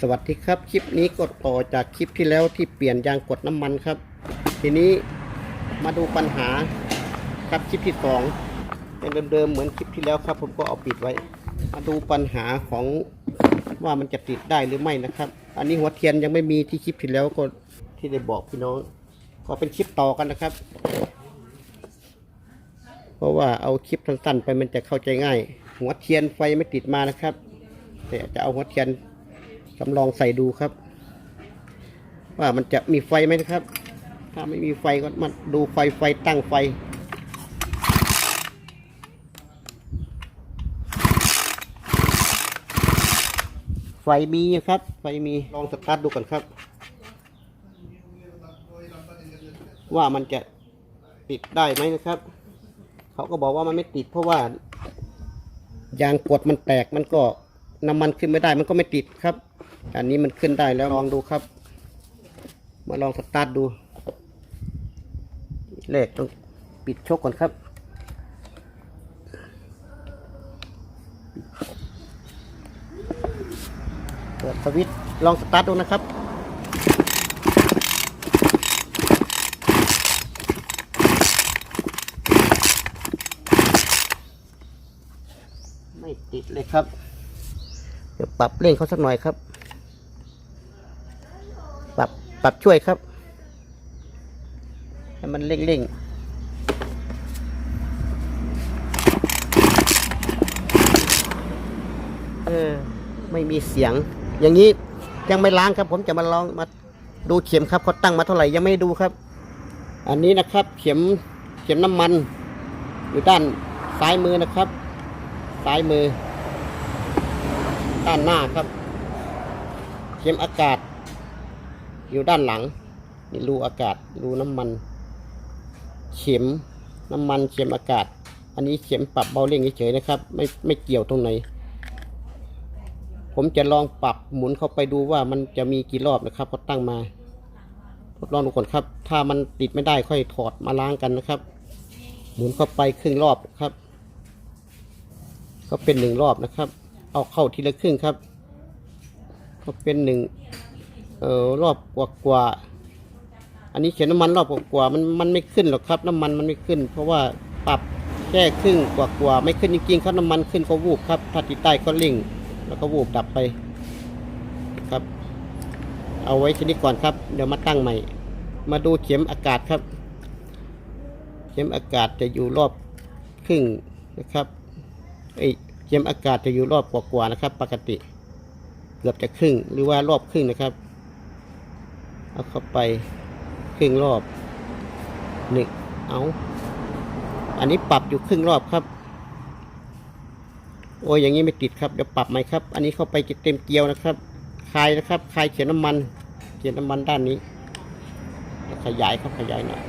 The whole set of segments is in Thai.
สวัสดีครับ คลิปนี้กดต่อจากคลิปที่แล้วที่เปลี่ยนยางกดน้ำมันครับ ทีนี้มาดูปัญหาครับคลิปที่สองเป็นเดิมๆเหมือนคลิปที่แล้วครับ ผมก็เอาปิดไว้ มาดูปัญหาของว่ามันจะติดได้หรือไม่นะครับ อันนี้หัวเทียนยังไม่มีที่คลิปที่แล้วก็ที่ได้บอกพี่น้องก็เป็นคลิปต่อกันนะครับ เพราะว่าเอาคลิปสั้นๆไปมันจะเข้าใจง่าย หัวเทียนไฟไม่ติดมานะครับ แต่จะเอาหัวเทียน สำรองใส่ดูครับ ว่ามันจะมีไฟไหมนะครับ ถ้าไม่มีไฟก็มาดูไฟไฟตั้งไฟไฟมีครับ ไฟมีลองสตาร์ทดูก่อนครับ ว่ามันจะติดได้ไหมนะครับ เขาก็บอกว่ามันไม่ติดเพราะว่ายางกดมันแตกมันก็น้ำมันขึ้นไม่ได้มันก็ไม่ติดครับ อันนี้มันขึ้นได้แล้วลองดูครับ มาลองสตาร์ทดูเลขต้องปิดชกก่อนครับ เปิดสวิตช์ลองสตาร์ทดูนะครับไม่ติดเลยครับ เดี๋ยวปรับเร่งเขาสักหน่อยครับ ปรับช่วยครับ ให้มันเร่งเร่งเออไม่มีเสียง อย่างนี้ยังไม่ล้างครับ ผมจะมาลองมาดูเข็มครับเขาตั้งมาเท่าไหร่ยังไม่ดูครับ อันนี้นะครับ เข็มเข็มน้ำมัน อยู่ด้านซ้ายมือนะครับ ซ้ายมือ ด้านหน้าครับ เข็มอากาศ อยู่ด้านหลังนี่รูอากาศรูน้ำมัน เข็มน้ำมันเข็มอากาศ อันนี้เข็มปรับเบาเร่งเฉยๆนะครับ ไม่ไม่เกี่ยวตรงไหน ผมจะลองปรับหมุนเข้าไปดูว่ามันจะมีกี่รอบนะครับเขาตั้งมาทดลองดูก่อนครับ ถ้ามันติดไม่ได้ค่อยถอดมาล้างกันนะครับ หมุนเข้าไปครึ่งรอบครับ ก็เป็นหนึ่งรอบนะครับ เอาเข้าทีละครึ่งครับ ก็เป็นหนึ่ง เออรอบกว่ากว่า อันนี้เขียนน้ำมันรอบกว่ากว่ามันมันไม่ขึ้นหรอกครับ น้ำมันมันไม่ขึ้น เพราะว่าปรับแค่ครึ่งกว่ากว่าไม่ขึ้นจริงๆครับน้ำมันขึ้นก็วูบครับถ้าติดใต้ก็ลิ่ง แล้วก็วูบดับไปครับ เอาไว้ชนิดก่อนครับ เดี๋ยวมาตั้งใหม่ มาดูเข็มอากาศครับ เข็มอากาศจะอยู่รอบครึ่งนะครับเอ้ยเข็มอากาศจะอยู่รอบกว่าๆนะครับ ปกติ เกือบจะครึ่งหรือว่ารอบครึ่งนะครับ เอาเข้าไปครึ่งรอบหนึ่งเอาอันนี้ปรับอยู่ครึ่งรอบครับ โอ้ยอย่างนี้ไม่ติดครับเดี๋ยวปรับใหม่ครับ อันนี้เข้าไปเต็มเกลียวนะครับคลายนะครับคลายเขียนน้ำมันเขียนน้ำมันด้านนี้ขยายครับขยายหน่อย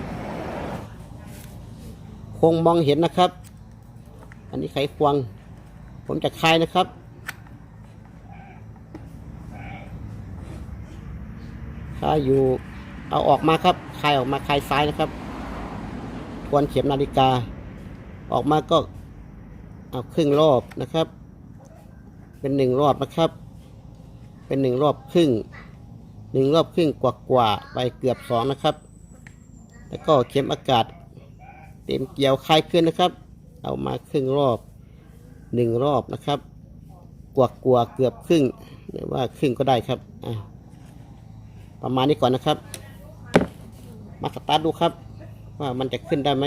คงมองเห็นนะครับ อันนี้ไขควง ผมจะคลายนะครับ คลายอยู่ เอาออกมาครับคลายออกมาคลายซ้ายนะครับ ทวนเข็มนาฬิกา ออกมาก็เอาครึ่งรอบนะครับ เป็นหนึ่งรอบนะครับ เป็นหนึ่งรอบครึ่งหนึ่งรอบครึ่งกว่ากว่าไปเกือบสองนะครับ แล้วก็เข็มอากาศ เต็มเกลียวคลายขึ้นนะครับ เอามาครึ่งรอบหนึ่งรอบนะครับ กว่ากว่าเกือบครึ่งหรือว่าครึ่งก็ได้ครับอะ ประมาณนี้ก่อนนะครับ มาสตาร์ทดูครับ ว่ามันจะขึ้นได้ไหม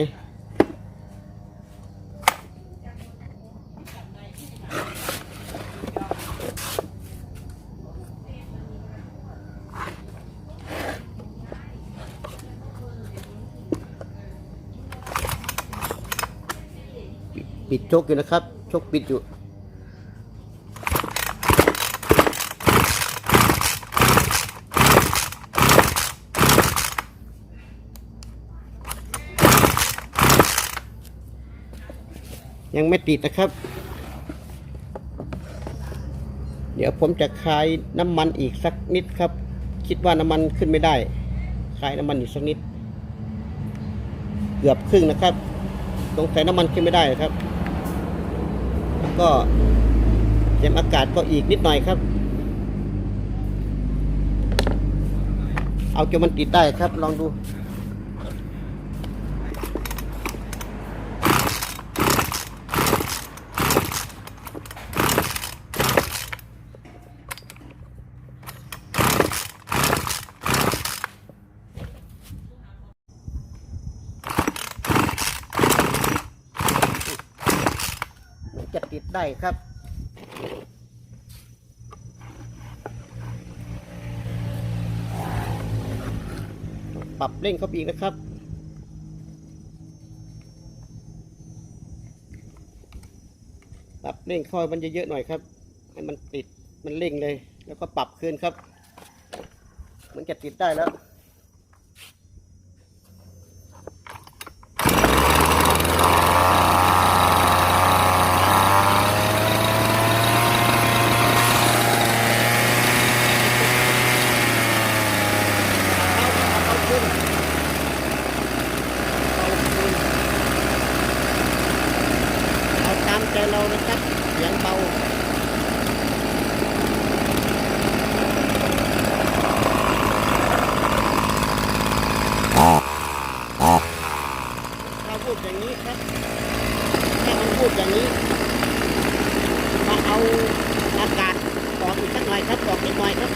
ปิดโชกอยู่นะครับโชกปิดอยู่ ยังไม่ติดนะครับ เดี๋ยวผมจะคลายน้ำมันอีกสักนิดครับ คิดว่าน้ำมันขึ้นไม่ได้คลายน้ำมันอีกสักนิด เกือบครึ่งนะครับสงสัยน้ำมันขึ้นไม่ได้นะครับ แล้วก็เข็มอากาศก็อีกนิดหน่อยครับ เอาจนมันติดได้ครับ ลองดู ได้ครับปรับเร่งเข้าไปอีกนะครับ ปรับเร่งเข้าให้มันเยอะๆหน่อยครับ ให้มันติด มันเร่งเลย แล้วก็ปรับคืนครับ มันจะติดได้แล้ว เอาเอาขึ้นเอาขึ้นเอาตามใจ เรานะครับเสียงเบาถ้าพูดอย่างนี้ครับถ้ามันพูดอย่างนี้มาเอาอากาศออกอีกสักหน่อยครับออกอีกหน่อยครับ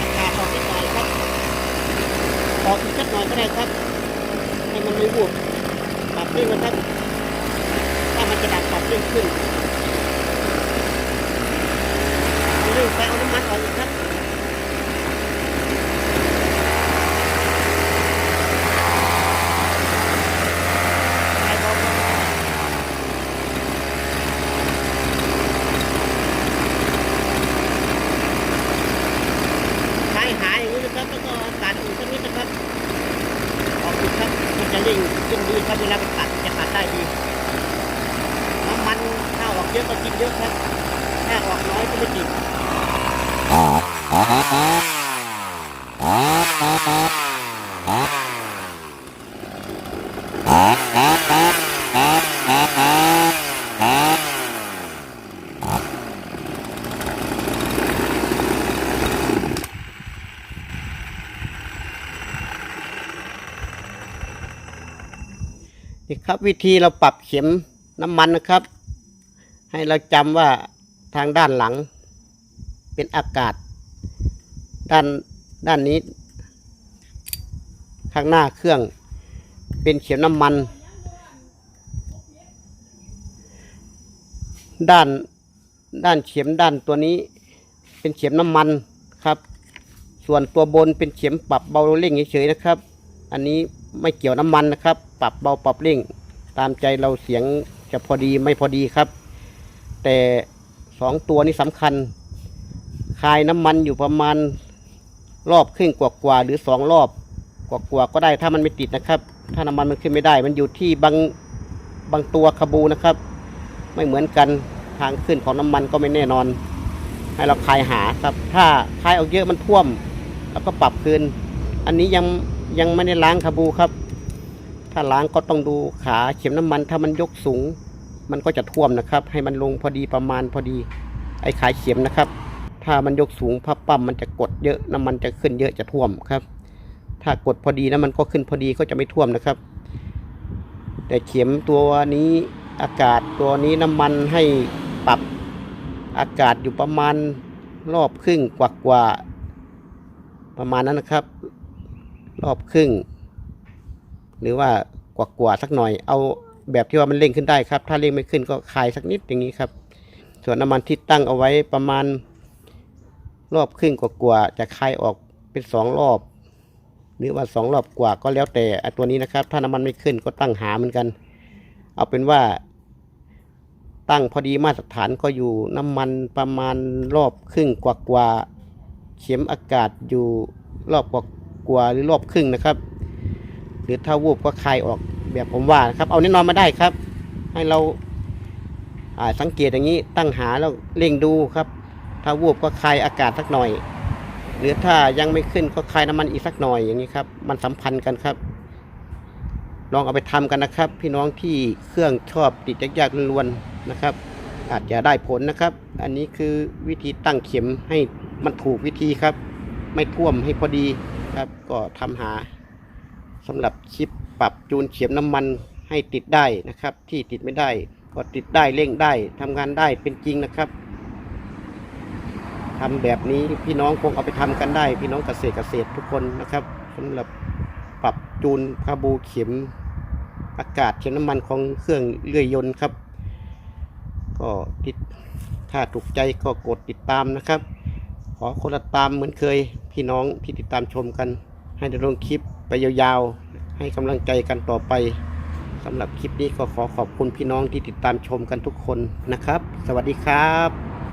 อากาศออกนิดหน่อยครับ ออกอีกสักหน่อยก็ได้ครับ ให้มันไม่วูบ ปรับเร่งนะครับถ้ามันจะดับตอบเร่งขึ้นเอาเร่งไปเอาน้ำมันออกอีกครับ ไปบอกว่าใช้หาอย่างนี้นะครับแล้วก็อากาศอื่นสักนิดนะครับ ออกอีกครับมันจะเร่งขึ้นดีครับเวลาไปตัดจะตัดได้ดี น้ำมันถ้าออกเยอะก็กินเยอะครับ ถ้าออกน้อยก็ไม่กิน นี่ ครับ วิธีเราปรับเข็มน้ำมันนะครับ ให้เราจำว่าทางด้านหลัง เป็นอากาศ ด้านด้านนี้ ข้างหน้าเครื่องเป็นเข็มน้ำมัน ด้านด้านเข็มด้านตัวนี้ เป็นเข็มน้ำมันครับ ส่วนตัวบนเป็นเข็มปรับเบาเร่งเฉยๆนะครับ อันนี้ไม่เกี่ยวน้ำมันนะครับ ปรับเบาปรับเร่ง ตามใจเราเสียงจะพอดีไม่พอดีครับ แต่สองตัวนี้สำคัญ คายน้ำมันอยู่ประมาณรอบครึ่งกว่าๆหรือสองรอบกว่าๆก็ได้ถ้ามันไม่ติดนะครับ ถ้าน้ำมันมันขึ้นไม่ได้ มันอยู่ที่บางบางตัวคาบูนะครับ ไม่เหมือนกันทางขึ้นของน้ำมันก็ไม่แน่นอน ให้เราคายหาครับ ถ้าคายออกเยอะมันท่วม แล้วก็ปรับคืน อันนี้ยังยังไม่ได้ล้างคาบูครับ ถ้าล้างก็ต้องดูขาเข็มน้ำมันถ้ามันยกสูง มันก็จะท่วมนะครับ ให้มันลงพอดีประมาณพอดี ไอ้ขาเข็มนะครับ ถ้ามันยกสูงพับปั๊มมันจะกดเยอะน้ำมันจะขึ้นเยอะจะท่วมครับ ถ้ากดพอดีนะมันก็ขึ้นพอดีก็จะไม่ท่วมนะครับ แต่เข็มตัวนี้อากาศตัวนี้น้ำมันให้ปรับอากาศอยู่ประมาณรอบครึ่งกว่ากว่าประมาณนั้นนะครับ รอบครึ่ง หรือว่ากว่ากว่าๆสักหน่อย เอาแบบที่ว่ามันเร่งขึ้นได้ครับ ถ้าเร่งไม่ขึ้นก็คลายสักนิดอย่างนี้ครับ ส่วนน้ำมันที่ตั้งเอาไว้ประมาณรอบครึ่งกว่าๆจะคลายออกเป็นสองรอบ หรือว่าสองรอบกว่าก็แล้วแต่อตัวนี้นะครับ ถ้าน้ำมันไม่ขึ้นก็ตั้งหาเหมือนกัน เอาเป็นว่า ตั้งพอดีมาตรฐานก็อยู่น้ำมันประมาณรอบครึ่งกว่ากว่าๆเข็มอากาศอยู่รอบกว่ากว่าหรือรอบครึ่งนะครับ รือถ้าวูบก็คลายออกแบบผมว่านะครับ เอาแน่นอนมาได้ครับ ให้เราาสังเกตอย่างนี้ตั้งหาแล้วเร่งดูครับ ถ้าวูบก็คลายอากาศสักหน่อย หรือถ้ายังไม่ขึ้นก็คลายน้ำมันอีกสักหน่อยอย่างนี้ครับ มันสัมพันธ์กันครับ ลองเอาไปทำกันนะครับ พี่น้องที่เครื่องชอบติดยากๆล้วนๆนะครับ อาจจะได้ผลนะครับ อันนี้คือวิธีตั้งเข็มให้มันถูกวิธีครับ ไม่ท่วมให้พอดีครับ ก็ทำหา สำหรับคลิปปรับจูนเข็มน้ำมันให้ติดได้นะครับ ที่ติดไม่ได้ก็ติดได้เร่งได้ทำงานได้เป็นจริงนะครับทำแบบนี้พี่น้องคงเอาไปทำกันได้ พี่น้องเกษตรเกษตรทุกคนนะครับสำหรับปรับจูนคาบูเข็มอากาศเข็มน้ำมันของเครื่องเลื่อยยนต์ครับ ก็ติดถ้าถูกใจก็กดติดตามนะครับ ขอคนละตามเหมือนเคยพี่น้องที่ติดตามชมกันให้ได้ลงคลิป ไปยาวๆ ให้กำลังใจกันต่อไปสำหรับคลิปนี้ก็ขอขอบคุณพี่น้องที่ติดตามชมกันทุกคนนะครับ สวัสดีครับ